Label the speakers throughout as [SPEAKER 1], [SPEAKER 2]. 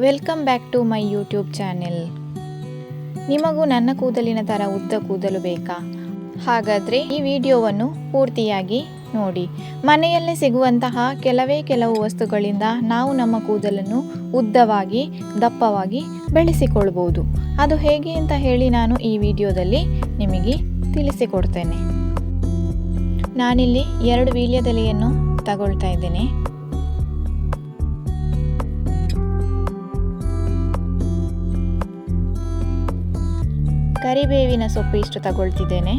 [SPEAKER 1] Welcome back to my YouTube channel. ನಿಮಗೂ ನನ್ನ ಕೂದಲಿನ ಥರ ಉದ್ದ ಕೂದಲು ಬೇಕಾ? ಹಾಗಾದರೆ ಈ ವಿಡಿಯೋವನ್ನು ಪೂರ್ತಿಯಾಗಿ ನೋಡಿ. ಮನೆಯಲ್ಲೇ ಸಿಗುವಂತಹ ಕೆಲವೇ ಕೆಲವು ವಸ್ತುಗಳಿಂದ ನಾವು ನಮ್ಮ ಕೂದಲನ್ನು ಉದ್ದವಾಗಿ, ದಪ್ಪವಾಗಿ ಬೆಳೆಸಿಕೊಳ್ಬೋದು. ಅದು ಹೇಗೆ ಅಂತ ಹೇಳಿ ನಾನು ಈ ವಿಡಿಯೋದಲ್ಲಿ ನಿಮಗೆ ತಿಳಿಸಿಕೊಡ್ತೇನೆ. ನಾನಿಲ್ಲಿ ಎರಡು ವೀಳ್ಯದೆಲೆಯನ್ನು ತಗೊಳ್ತಾ ಇದ್ದೇನೆ. ಕರಿಬೇವಿನ ಸೊಪ್ಪು ಇಷ್ಟು ತಗೊಳ್ತಿದ್ದೇನೆ.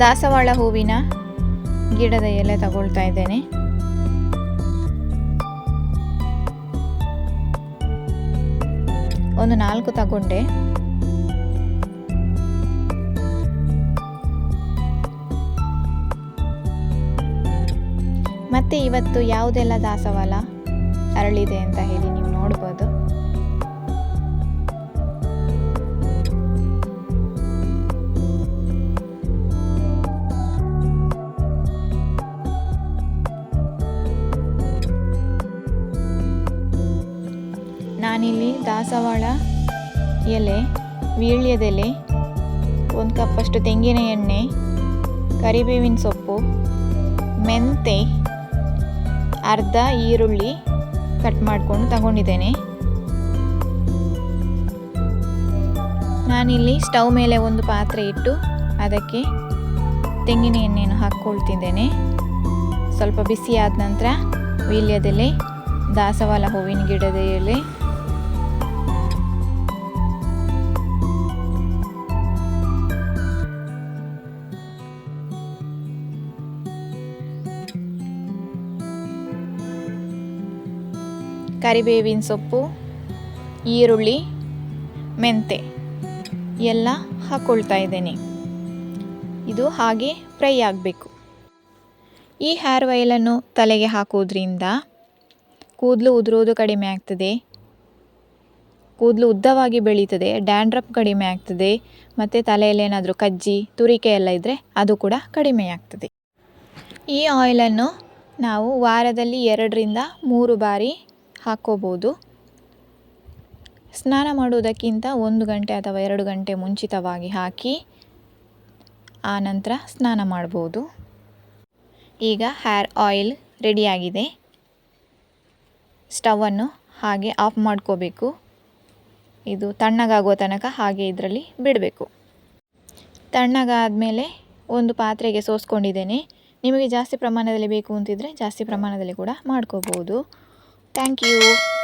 [SPEAKER 1] ದಾಸವಾಳ ಹೂವಿನ ಗಿಡದ ಎಲೆ ತಗೊಳ್ತಾ ಇದ್ದೇನೆ. ಒಂದು ನಾಲ್ಕು ತಗೊಂಡೆ. ಮತ್ತೆ ಇವತ್ತು ಯಾವುದೆಲ್ಲ ದಾಸವಾಳ ಅರಳಿದೆ ಅಂತ ಹೇಳಿ ನೀವು ನೋಡ್ಬೋದು. ನಾನಿಲ್ಲಿ ದಾಸವಾಳ ಎಲೆ, ವೀಳ್ಯದೆಲೆ, ಒಂದು ಕಪ್ಪಷ್ಟು ತೆಂಗಿನ ಎಣ್ಣೆ, ಕರಿಬೇವಿನ ಸೊಪ್ಪು, ಮೆಂತೆ ಅರ್ಧ ಈರುಳ್ಳಿ ಕಟ್ ಮಾಡಿಕೊಂಡು ತಗೊಂಡಿದ್ದೇನೆ. ನಾನಿಲ್ಲಿ ಸ್ಟವ್ ಮೇಲೆ ಒಂದು ಪಾತ್ರೆ ಇಟ್ಟು ಅದಕ್ಕೆ ತೆಂಗಿನ ಎಣ್ಣೆಯನ್ನು ಹಾಕ್ಕೊಳ್ತಿದ್ದೇನೆ. ಸ್ವಲ್ಪ ಬಿಸಿ ಆದ ನಂತರ ವೀಳ್ಯದೆಲೆ, ದಾಸವಾಳ ಹೂವಿನ ಗಿಡದ ಎಲೆ ಕರಿಬೇವಿನ ಸೊಪ್ಪು, ಈರುಳ್ಳಿ, ಮೆಂತೆ ಎಲ್ಲ ಹಾಕ್ಕೊಳ್ತಾ ಇದ್ದೇನೆ. ಇದು ಹಾಗೆ ಫ್ರೈ ಆಗಬೇಕು. ಈ ಹೇರ್ ಆಯಿಲನ್ನು ತಲೆಗೆ ಹಾಕೋದ್ರಿಂದ ಕೂದಲು ಉದುರೋದು ಕಡಿಮೆ ಆಗ್ತದೆ. ಕೂದಲು ಉದ್ದವಾಗಿ ಬೆಳೀತದೆ ಡ್ಯಾಂಡ್ರಪ್ ಕಡಿಮೆ ಆಗ್ತದೆ, ಮತ್ತು ತಲೆಯಲ್ಲಿ ಏನಾದರೂ ಕಜ್ಜಿ, ತುರಿಕೆ ಎಲ್ಲ ಇದ್ದರೆ ಅದು ಕೂಡ ಕಡಿಮೆ ಆಗ್ತದೆ. ಈ ಆಯಿಲನ್ನು ನಾವು ವಾರದಲ್ಲಿ ಎರಡರಿಂದ ಮೂರು ಬಾರಿ ಹಾಕ್ಕೋಬೋದು ಸ್ನಾನ ಮಾಡುವುದಕ್ಕಿಂತ ಒಂದು ಗಂಟೆ ಅಥವಾ ಎರಡು ಗಂಟೆ ಮುಂಚಿತವಾಗಿ ಹಾಕಿ, ಆ ನಂತರ ಸ್ನಾನ ಮಾಡ್ಬೋದು. ಈಗ ಹೇರ್ ಆಯಿಲ್ ರೆಡಿಯಾಗಿದೆ. ಸ್ಟವನ್ನು ಹಾಗೆ ಆಫ್ ಮಾಡ್ಕೋಬೇಕು. ಇದು ತಣ್ಣಗಾಗುವ ತನಕ ಹಾಗೆ ಇದರಲ್ಲಿ ಬಿಡಬೇಕು. ತಣ್ಣಗಾದ ಮೇಲೆ ಒಂದು ಪಾತ್ರೆಗೆ ಸೋಸ್ಕೊಂಡಿದ್ದೇನೆ. ನಿಮಗೆ ಜಾಸ್ತಿ ಪ್ರಮಾಣದಲ್ಲಿ ಬೇಕು ಅಂತಿದ್ರೆ ಜಾಸ್ತಿ ಪ್ರಮಾಣದಲ್ಲಿ ಕೂಡ ಮಾಡ್ಕೋಬೋದು. Thank you.